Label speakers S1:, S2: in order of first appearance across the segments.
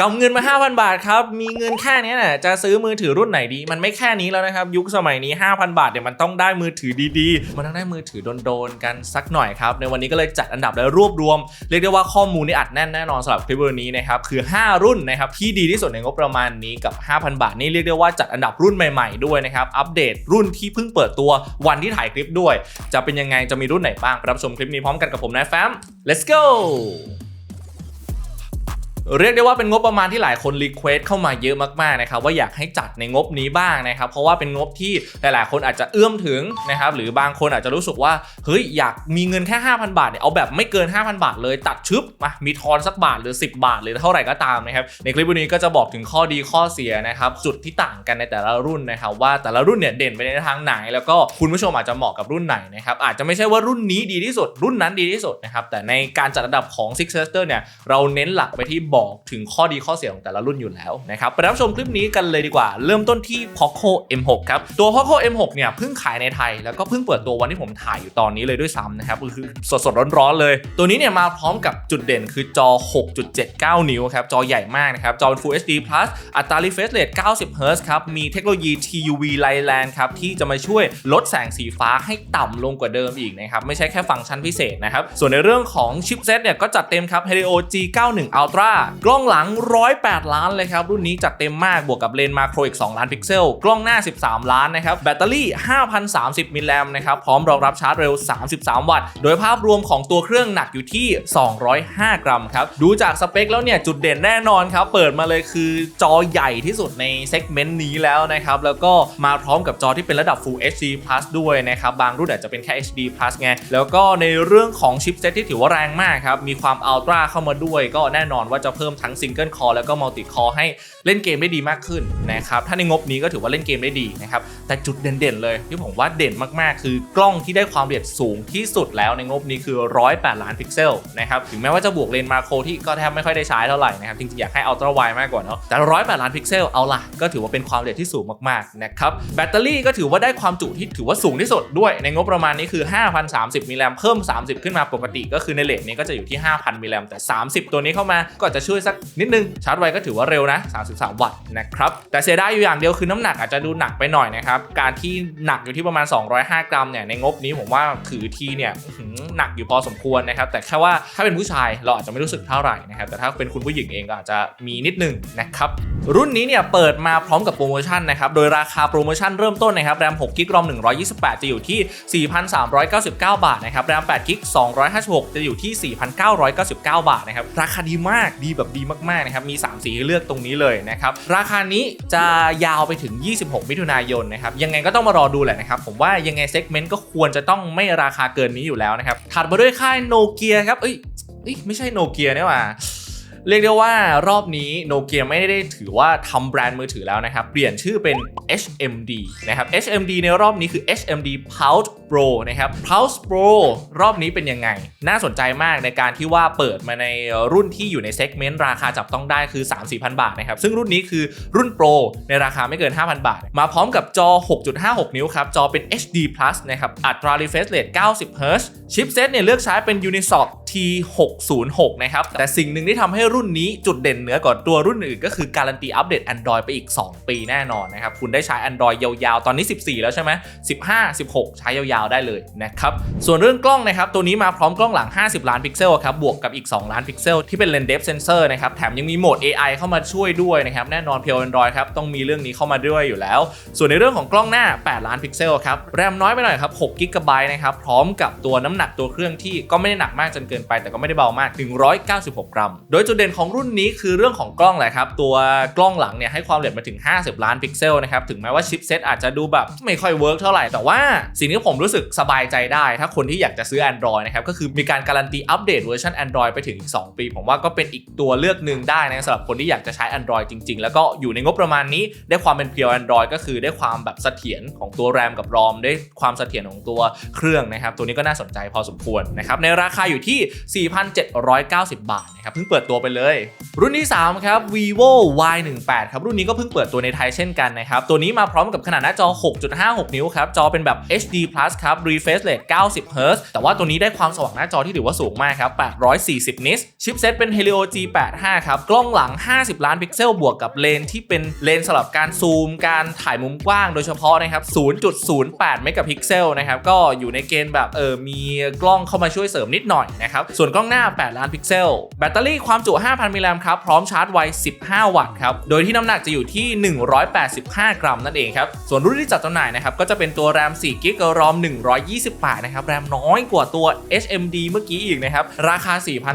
S1: กำเงินมา 5,000 บาทครับ มีเงินแค่นี้น่ะจะซื้อมือถือรุ่นไหนดี มันไม่แค่นี้แล้วนะครับ ยุคสมัยนี้ 5,000 บาทเนี่ยมันต้องได้มือถือดีๆ มันต้องได้มือถือโดนๆกันสักหน่อยครับ ในวันนี้ก็เลยจัดอันดับและรวบรวม เรียกได้ว่าข้อมูลนี่อัดแน่นแน่นอนสำหรับคลิปวันนี้นะครับ คือ 5 รุ่นนะครับที่ดีที่สุดในงบประมาณนี้กับ 5,000 บาท นี่เรียกได้ว่าจัดอันดับรุ่นใหม่ๆด้วยนะครับ อัปเดตรุ่นที่เพิ่งเปิดตัววันที่ถ่ายคลิปด้วย จะเป็นยังไง จะมีรุ่นไหนบ้าง รับชมคลิปนี้พร้อมกันกับผมนายแฟม let's go เรียกได้ว่าเป็นงบประมาณที่หลายคนรีเควสเข้ามาเยอะมากๆนะครับว่าอยากให้จัดในงบนี้บ้างนะครับ เพราะว่าเป็นงบที่หลายๆ คนอาจจะเอื้อมถึงนะครับหรือบางคนอาจจะรู้สึกว่าเฮ้ยอยากมีเงินแค่ 5,000 บาทเนี่ยเอาแบบไม่เกิน 5,000 บาทเลยตัดชึบมามีทอนสักบาทหรือ 10 บาทหรือเท่าไหร่ก็ตามนะครับในคลิปวันนี้ก็จะบอกถึงข้อดีข้อเสียนะครับจุดที่ต่างกันในแต่ละรุ่นนะครับว่าแต่ละรุ่นเนี่ยเด่นไปในทางไหน แล้วก็คุณผู้ชมอาจจะเหมาะกับรุ่นไหนนะครับอาจจะไม่ใช่ว่ารุ่นนี้ดีที่สุด รุ่นนั้นดีที่สุดนะครับแต่ในการจัดอันดับของ Six Sister เนี่ยเราเน้นหลักไปที่บอกถึงข้อดีข้อเสียของแต่ละรุ่นอยู่แล้วนะครับไปรับชมคลิปนี้กันเลยดีกว่า เริ่มต้นที่ Poco M6 ครับ ตัว Poco M6 เนี่ยเพิ่งขายในไทย แล้วก็เพิ่งเปิดตัววันที่ผมถ่ายอยู่ตอนนี้เลยด้วยซ้ำนะครับก็คือสดๆร้อนๆเลย ตัวนี้เนี่ยมาพร้อมกับจุดเด่นคือจอ 6.79 นิ้วครับ จอใหญ่มากนะครับ จอ Full HD Plus อัตรา refresh rate 90 Hz ครับ มีเทคโนโลยี TUV Lightland ครับ ที่จะมาช่วยลดแสงสีฟ้าให้ต่ำลงกว่าเดิมอีกนะครับ ไม่ใช่แค่ฟังก์ชันพิเศษนะครับ ส่วนในเรื่องของชิปเซตเนี่ยก็จัดเต็มครับ Helio G91 Ultra กล้องหลัง 108 ล้านเลยครับ รุ่นนี้จัดเต็มมากบวกกับเลนส์มาโครอีก 2 ล้านพิกเซล กล้องหน้า 13 ล้านนะครับแบตเตอรี่ 5,030 มิลลิแอมนะครับพร้อมรองรับชาร์จเร็ว 33 วัตต์ โดยภาพรวมของตัวเครื่องหนักอยู่ที่ 205 กรัมครับดูจากสเปคแล้วเนี่ยจุดเด่นแน่นอนครับเปิดมาเลยคือจอใหญ่ที่สุดในเซกเมนต์นี้แล้วนะครับแล้วก็มาพร้อมกับจอที่เป็นระดับ Full HD Plus ด้วยนะครับบางรุ่นอาจจะเป็นแค่ HD Plus ไงแล้วก็ในเรื่องของชิปเซตที่ถือว่าแรงมากครับมีความอัลตร้าเข้ามาด้วย ก็แน่นอนว่าจะเพิ่มทั้งซิงเกิลคอแล้วก็มัลติคอให้เล่นเกมได้ดีมากขึ้นนะครับถ้าในงบนี้ก็ถือว่าเล่นเกมได้ดีนะครับแต่จุดเด่นๆเลยที่ผมว่าเด่นมากๆ คือกล้องที่ได้ความละเอียดสูงที่สุดแล้วในงบนี้คือ 108 ล้านพิกเซลนะครับถึงแม้ว่าจะบวกเลนส์มาโครที่ก็แทบไม่ค่อยได้ใช้เท่าไหร่นะครับจริงๆอยากให้อัลตร้าไวมากกว่าเนาะแต่ 108 ล้านพิกเซลเอาล่ะก็ถือว่าเป็นความละเอียดที่สูงมากๆนะครับแบตเตอรี่ก็ถือว่าได้ความจุที่ถือว่าสูงที่สุดด้วยในงบประมาณนี้คือ 5,030มิลลิแอมเพิ่ม 30 ขึ้นมาปกติ ก็คือในเลทนี้ก็จะอยู่ที่ 5,000มิลลิแอมแต่ 30 ตัวนี้เข้ามาก็จะช่วยสักนิดนึง ชาร์จไวก็ถือว่าเร็วนะ 33 วัตต์นะครับ แต่เสียดายอยู่อย่างเดียวคือน้ำหนักอาจจะดูหนักไปหน่อยนะครับ การที่หนักอยู่ที่ประมาณ 205 กรัมเนี่ยในงบนี้ผมว่าถือทีเนี่ยอื้อหือหนักอยู่พอสมควรนะครับ แต่แค่ว่าถ้าเป็นผู้ชายเราอาจจะไม่รู้สึกเท่าไหร่นะครับ แต่ถ้าเป็นคุณผู้หญิงเองก็อาจจะมีนิดนึงนะครับ รุ่นนี้เนี่ยเปิดมาพร้อมกับโปรโมชั่นนะครับ โดยราคาโปรโมชั่นเริ่มต้นนะครับ แรม 6 กิกรอม 128 จะอยู่ที่ 4,399 บาทนะครับ แรม 8 กิก 256 จะอยู่ที่ 4,999 บาทนะครับ ราคาดีมาก ดีแบบดีมากๆนะครับมี 3 สีให้เลือกตรงนี้เลยนะครับราคานี้จะยาวไปถึง 26 มิถุนายนนะครับยังไงก็ต้องมารอดูแหละนะครับผมว่ายังไงเซกเมนต์ก็ควรจะต้องไม่ราคาเกินนี้อยู่แล้วนะครับถัดมาด้วยค่ายโนเกียครับเอ้ยเอ้ยไม่ใช่โนเกียเนี่ยว่า เรียกได้ว่ารอบนี้โนเกียไม่ได้ถือว่าทำแบรนด์มือถือแล้วนะครับ เปลี่ยนชื่อเป็น HMD นะครับ HMD ในรอบนี้คือ HMD Pulse Pro นะครับ Pulse Pro รอบนี้เป็นยังไง น่าสนใจมากในการที่ว่าเปิดมาในรุ่นที่อยู่ในเซกเมนต์ราคาจับต้องได้คือ 3-4,000 บาทนะครับ ซึ่งรุ่นนี้คือรุ่น Pro ในราคาไม่เกิน 5,000 บาท มาพร้อมกับจอ 6.56 นิ้วครับ จอเป็น HD Plus นะครับ อัตรา refresh rate 90 Hz ชิปเซตเนี่ยเลือกใช้เป็น Unisoc T606 นะครับ แต่สิ่งหนึ่งที่ทำให้รุ่นนี้จุดเด่นเหนือกว่าตัวรุ่นอื่นก็คือการันตีอัปเดต Android ไปอีก 2 ปีแน่นอนนะครับ คุณได้ใช้ Android ยาวๆ ตอนนี้ 14 แล้วใช่ไหม15 16 ใช้ยาวๆ ได้เลยนะครับ ส่วนเรื่องกล้องนะครับ ตัวนี้มาพร้อมกล้องหลัง 50 ล้านพิกเซลครับ บวกกับอีก 2 ล้านพิกเซลที่เป็นเลนส์ depth sensor นะครับ แถมยังมีโหมด AI เข้ามาช่วยด้วยนะครับ แน่นอนเพียว Android ครับต้องมีเรื่องนี้เข้ามาด้วยอยู่แล้ว ส่วนในเรื่องของกล้องหน้า 8 ล้านพิกเซลครับ แรมน้อยไปหน่อยครับ6กิกะไบต์นะครับ พร้อมกับตัวน้ำหนักตัวเครื่องที่ก็ไม่ได้หนักมากจนเกินไปแต่ก็ไม่ได้เบามาก 196 กรัม โดยจุดเด่นของรุ่นนี้คือเรื่องของกล้องแหละครับ ตัวกล้องหลังเนี่ยให้ความละเอียดมาถึง 50 ล้านพิกเซลนะครับ ถึงแม้ว่าชิปเซตอาจจะดูแบบไม่ค่อยเวิร์กเท่าไหร่ แต่ว่าสิ่งที่ผมรู้สึกสบายใจได้ ถ้าคนที่อยากจะซื้อ Android นะครับก็คือมีการการันตีอัปเดตเวอร์ชัน Android ไปถึงอีก2ปี ผมว่าก็เป็นอีกตัวเลือกหนึ่งได้นะสำหรับคนที่อยากจะใช้ Android จริง ๆ แล้วก็อยู่ในงบประมาณนี้ได้ความเป็นเพียว Android ก็คือได้ความแบบเสถียรของตัวแรมกับรอมได้ความเสถียรของตัวเครื่องนะครับตัวนี้ก็น่าสนใจพอสมควรนะครับในราคาอยู่ที่4,790 บาทนะครับเพิ่งเปิดตัวไปเลย รุ่นที่ 3 ครับ vivo y18 ครับรุ่นนี้ก็เพิ่งเปิดตัวในไทยเช่นกันนะครับตัวนี้มาพร้อมกับขนาดหน้าจอ 6.56 นิ้วครับจอเป็นแบบ HD plus ครับ refresh rate 90 Hz แต่ว่าตัวนี้ได้ความสว่างหน้าจอที่ถือว่าสูงมากครับ 840 นิตชิปเซตเป็น Helio G85 ครับกล้องหลัง 50 ล้านพิกเซลบวกกับเลนที่เป็นเลนสำหรับการซูม การถ่ายมุมกว้างโดยเฉพาะนะครับ 0.08 เมกะพิกเซลนะครับก็อยู่ในเกณฑ์แบบเออมีกล้องเข้ามาช่วยเสริมนิดหน่อยนะครับส่วนกล้องหน้า 8 ล้านพิกเซล แบตเตอรี่ความจุ 5,000 มิลลิแอมครับ พร้อมชาร์จไว 15 วัตต์ครับ โดยที่น้ำหนักจะอยู่ที่ 185 กรัมนั่นเองครับ ส่วนรุ่นที่จัดจำหน่ายนะครับ ก็จะเป็นตัวแรม4กิกะรอม128นะครับ แรมน้อยกว่าตัว HMD เมื่อกี้อีกนะครับ ราคา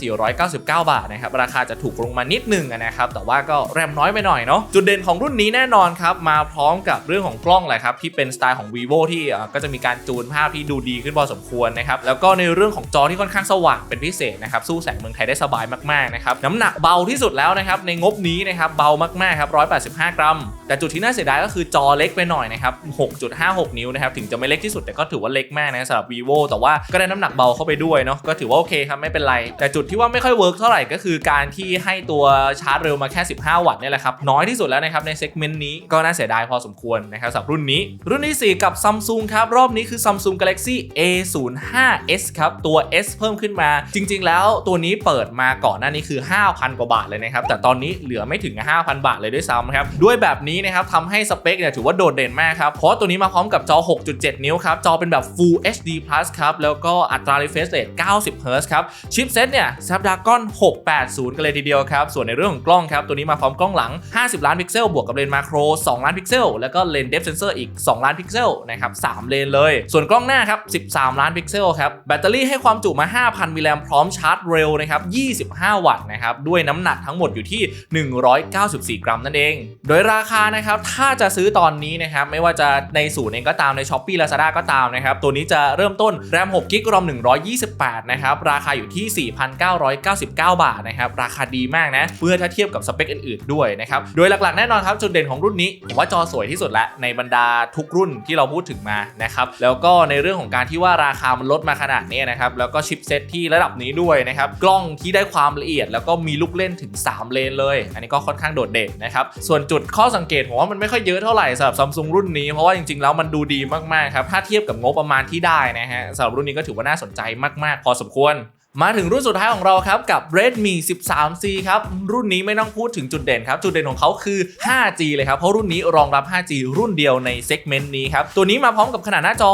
S1: 4,499 บาทนะครับ ราคาจะถูกลงมานิดนึงนะครับ แต่ว่าก็แรมน้อยไปหน่อยเนาะ จุดเด่นของรุ่นนี้แน่นอนครับ มาพร้อมกับเรื่องของกล้องแหละครับ ที่เป็นสไตล์ของ vivo ที่ก็จะมีการจูนภาพที่ดูดีขึ้นพอสมควรนะครับ แล้วก็ในเรื่องของจอที่ค่อนข้างสว่างเป็นพิเศษนะครับสู้แสงเมืองไทยได้สบายมากๆนะครับน้ำหนักเบาที่สุดแล้วนะครับในงบนี้นะครับเบามากๆครับ185 กรัม แต่จุดที่น่าเสียดายก็คือจอเล็กไปหน่อยนะครับ6.56 นิ้วนะครับถึงจะไม่เล็กที่สุดแต่ก็ถือว่าเล็กมากนะสำหรับ vivo แต่ว่าก็ได้น้ำหนักเบาเข้าไปด้วยเนาะก็ถือว่าโอเคครับไม่เป็นไร แต่จุดที่ว่าไม่ค่อยเวิร์กเท่าไหร่ก็คือการที่ให้ตัวชาร์จเร็วมาแค่ 15 วัตต์เนี่ยแหละครับน้อยที่สุดแล้วนะครับในเซกเมนต์นี้ก็น่าเสียดายพอสมควรนะครับสำหรับรุ่นนี้ รุ่นที่ 4 กับ Samsung ครับรอบนี้คือ Samsung Galaxy A05s ครับตัว S เพิ่มขึ้นมาจริง ๆ แล้วตัวนี้เปิดมาก่อนหน้านี้คือ 5,000 กว่าบาทเลยนะครับแต่ตอนนี้เหลือไม่ถึง 5,000 บาทเลยด้วยซ้ำครับด้วยแบบนี้นะครับทำให้สเปคเนี่ยถือว่าโดดเด่นมากครับเพราะตัวนี้มาพร้อมกับจอ 6.7 นิ้วครับจอเป็นแบบ Full HD Plus ครับแล้วก็อัตรา refresh rate 90 Hz ครับชิปเซตเนี่ย Snapdragon 680 กันเลยทีเดียวครับส่วนในเรื่องของกล้องครับตัวนี้มาพร้อมกล้องหลัง 50 ล้านพิกเซลบวกกับเลนส์มาโคร 2 ล้านพิกเซลแล้วก็เลนส์ depth sensor อีก 2 ล้านพิกเซลนะครับ3เลนเลย ส่วนกล้องหน้าครับ 13 ล้านพิกเซลครับแบตเตอรี่ให้ความจุมา 5,000มิแอมพร้อมชาร์จเร็วนะครับ 25 วัตต์นะครับ ด้วยน้ำหนักทั้งหมดอยู่ที่ 194 กรัมนั่นเอง โดยราคานะครับ ถ้าจะซื้อตอนนี้นะครับ ไม่ว่าจะในศูนย์เองก็ตามใน s h อ p e e Lazada ก็ตามนะครับ ตัวนี้จะเริ่มต้นแรม6กิกรอม128 นะครับ ราคาอยู่ที่ 4,999 บาทนะครับ ราคาดีมากนะเมื่อถ้าเทียบกับสเปคอื่นๆ ด้วยนะครับ โดยหลักๆ แน่นอนครับ จุดเด่นของรุ่นนี้ผมว่าจอสวยที่สุดละในบรรดาทุกรุ่นที่เราพูดถึงมานะครับ แล้วก็ในเรื่องของการที่ว่าราคามันลดมาขนาดนี้นะครับ แล้วก็ชิปเซตที่ระดับนี้ด้วยนะครับ กล้องที่ได้ความละเอียด แล้วก็มีลูกเล่นถึง 3 เลนเลย อันนี้ก็ค่อนข้างโดดเด่นนะครับ ส่วนจุดข้อสังเกตผมว่ามันไม่ค่อยเยอะเท่าไหร่สำหรับซัมซุงรุ่นนี้ เพราะว่าจริงๆแล้วมันดูดีมากๆครับ ถ้าเทียบกับงบประมาณที่ได้นะฮะสำหรับรุ่นนี้ก็ถือว่าน่าสนใจมากๆ พอสมควร มาถึงรุ่นสุดท้ายของเราครับกับ Redmi 13C ครับ รุ่นนี้ไม่ต้องพูดถึงจุดเด่นครับ จุดเด่นของเขาคือ 5G เลยครับ เพราะรุ่นนี้รองรับ 5G รุ่นเดียวในเซกเมนต์นี้ครับ ตัวนี้มาพร้อมกับขนาดหน้าจอ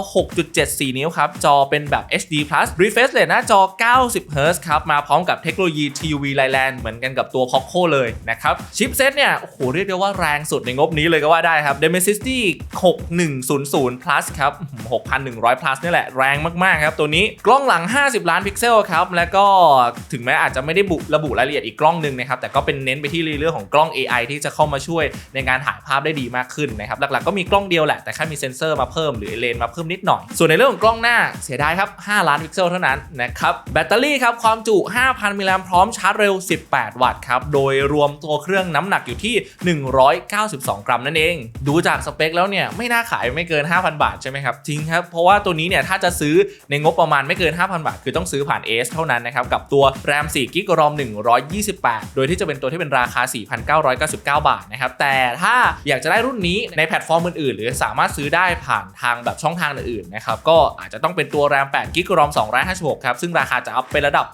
S1: 6.74 นิ้วครับ จอเป็นแบบ HD Plus refresh rate หน้าจอ 90 Hz ครับ มาพร้อมกับเทคโนโลยี TUV Line เหมือนกันกับตัว Poco เลยนะครับ ชิปเซตเนี่ย โอ้โห เรียกได้ว่าแรงสุดในงบนี้เลยก็ว่าได้ครับ Dimensity 6100 plus ครับ 6,100 plus นี่แหละแรงมากๆครับตัวนี้กล้องหลัง 50 ล้านพิกเซลครับแล้วก็ถึงแม้อาจจะไม่ได้บุระบุรายละเอียดอีกกล้องหนึ่งนะครับ แต่ก็เป็นเน้นไปที่เรื่องของกล้อง AI ที่จะเข้ามาช่วยในการถ่ายภาพได้ดีมากขึ้นนะครับ หลักๆก็มีกล้องเดียวแหละ แต่แค่มีเซ็นเซอร์มาเพิ่มหรือเลนมาเพิ่มนิดหน่อย ส่วนในเรื่องของกล้องหน้าเสียดายครับ 5 ล้านพิกเซลเท่านั้นนะครับ แบตเตอรี่ครับความจุ 5,000 มิลลิแอมพร้อมชาร์จเร็ว 18 วัตต์ครับ โดยรวมตัวเครื่องน้ำหนักอยู่ที่ 192 กรัมนั่นเอง ดูจากสเปคแล้วเนี่ยไม่น่าขายไม่เกิน 5,000 บาทใช่ไหมครับจริงครับเพราะว่าตัวนี้เนี่ยถ้าจะซื้อในงบประมาณไม่เกิน 5,000 บาท คือต้องซื้อผ่าน AS เท่านั้นนะครับกับตัวแรม4กิกรอม128 โดยที่จะเป็นตัวที่เป็นราคา 4,999 บาทนะครับแต่ถ้าอยากจะได้รุ่นนี้ในแพลตฟอร์มอื่นๆ หรือสามารถซื้อได้ผ่านทางแบบช่องทางอื่นๆนะครับก็อาจจะต้องเป็นตัวแรม8กิกรอม256 ครับ ซึ่งราคาจะอัพไประดับ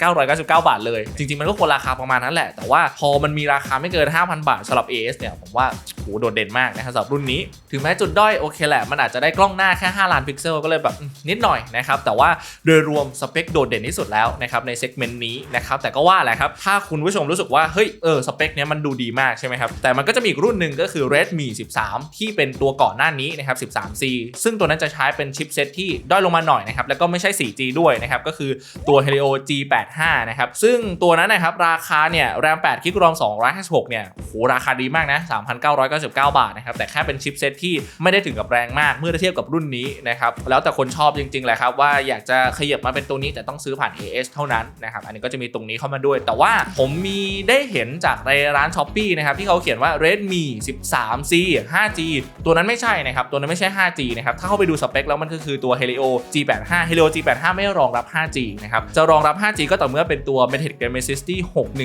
S1: 6,999 บาทเลย จริง ๆ มันก็ควรราคาประมาณนั้นแหละ แต่ว่าพอมันมีราคาไม่เกิน 5,000 บาทสำหรับ AS เนี่ย ผมว่าโหโดดเด่นมากนะครับสำหรับรุ่นนี้ ถึงแม้จุดด้อยโอเคแหละ มันอาจจะได้กล้องหน้าแค่ 5 ล้านพิกเซลก็เลยแบบนิดหน่อยนะครับ แต่ว่าโดยรวมสเปคโดดเด่นที่สุดแล้วนะครับในเซกเมนต์นี้นะครับแต่ก็ว่าแหละครับ ถ้าคุณผู้ชมรู้สึกว่าเฮ้ยเออสเปคเนี้ยมันดูดีมากใช่ไหมครับแต่มันก็จะมีอีกรุ่นหนึ่งก็คือ Redmi 13 ที่เป็นตัวก่อนหน้านี้นะครับ 13C ซึ่งตัวนั้นจะใช้เป็นชิปเซตที่ด้อยลงมาหน่อยนะครับแล้วก็ไม่ใช่ 4G ด้วยนะครับก็คือตัว Helio G85 นะครับซึ่งตัวนั้นนะครับราคาเนี่ยแรม8กิกรอม256เนี่ยโหราคาดีมากนะ3,999 999บาทนะครับแต่แค่เป็นชิปเซตที่ไม่ได้ถึงกับแรงมากเมื่อเทียบกับรุ่นนี้นะครับแล้วแต่คนชอบจริงๆแหละครับว่าอยากจะขยับมาเป็นตัวนี้แต่ต้องซื้อผ่าน AS เท่านั้นนะครับ อันนี้ก็จะมีตรงนี้เข้ามาด้วย แต่ว่าผมมีได้เห็นจากในร้าน s h อ p e e นะครับที่เขาเขียนว่า Redmi 13C 5G ตัวนั้นไม่ใช่นะครับ ตัวนั้นไม่ใช่ 5G นะครับ ถ้าเข้าไปดูสเปคแล้วมันก็คือตัว Helio G85 Helio G85 ไม่รองรับ 5G นะครับ จะรองรับ 5G ก็ต่อเมื่อเป็นตัว Mediatek Dimensity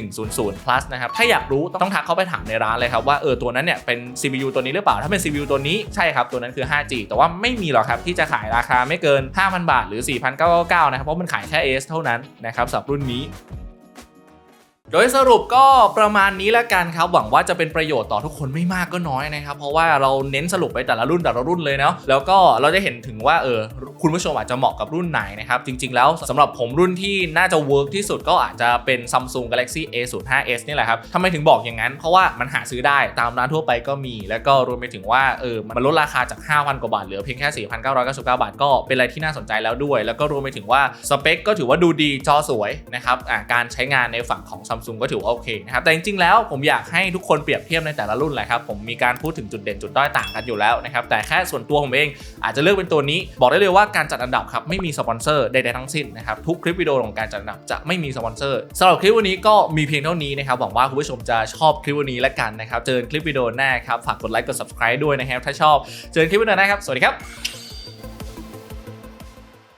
S1: 6100 plus นะครับ ถ้าอยากรู้ต้องทักเข้าไปถามในร้านเลยครับว่าเออตัวนั้นเนี่ยเป็น CPU ตัวนี้หรือเปล่า ถ้าเป็น CPU ตัวนี้ใช่ครับตัวนั้นคือ 5G แต่ว่าไม่มีหรอกครับที่จะขายราคาไม่เกิน 5,000 บาทหรือ 4,999 นะครับเพราะมันขายแค่ AS เท่านั้นนะครับสำหรับรุ่นนี้ โดยสรุปก็ประมาณนี้แล้วกันครับ หวังว่าจะเป็นประโยชน์ต่อทุกคนไม่มากก็น้อยนะครับ เพราะว่าเราเน้นสรุปไปแต่ละรุ่นแต่ละรุ่นเลยเนาะแล้วก็เราจะเห็นถึงว่าเออคุณผู้ชมอาจจะเหมาะกับรุ่นไหนนะครับจริง ๆ แล้วสำหรับผมรุ่นที่น่าจะเวิร์กที่สุดก็อาจจะเป็น Samsung Galaxy A05s นี่แหละครับทำไมถึงบอกอย่างนั้น เพราะว่ามันหาซื้อได้ตามร้านทั่วไปก็มี แล้วก็รวมไปถึงว่าเออมันลดราคาจาก 5,000 กว่าบาทเหลือเพียงแค่ 4,999 บาท ก็เป็นอะไรที่น่าสนใจแล้วด้วย แล้วก็รวมไปถึงว่าสเปคก็ถือว่าดูดีจอสวยนะครับอ่าการใช้งานในฝั่งของ Samsung ซูงก็ถือว่าโอเคนะครับแต่จริงๆแล้วผมอยากให้ทุกคนเปรียบเทียบในแต่ละรุ่นแหละครับผมมีการพูดถึงจุดเด่นจุดด้อยต่างกันอยู่แล้วนะครับแต่แค่ส่วนตัวผมเองอาจจะเลือกเป็นตัวนี้ บอกได้เลยว่าการจัดอันดับครับไม่มีสปอนเซอร์ใดๆทั้งสิ้นนะครับทุกคลิปวิดีโอของการจัดอันดับจะไม่มีสปอนเซอร์สำหรับคลิปวันนี้ก็มีเพียงเท่านี้นะครับหวังว่าคุณผู้ชมจะชอบคลิปวันนี้และกันนะครับเจอกันคลิปวิดีโอหน้าครับฝากกดไลค์กด subscribe ด้วยนะครับถ้าชอบเจอกันคลิปวิดีโอหน้าครับสวัสดีครับ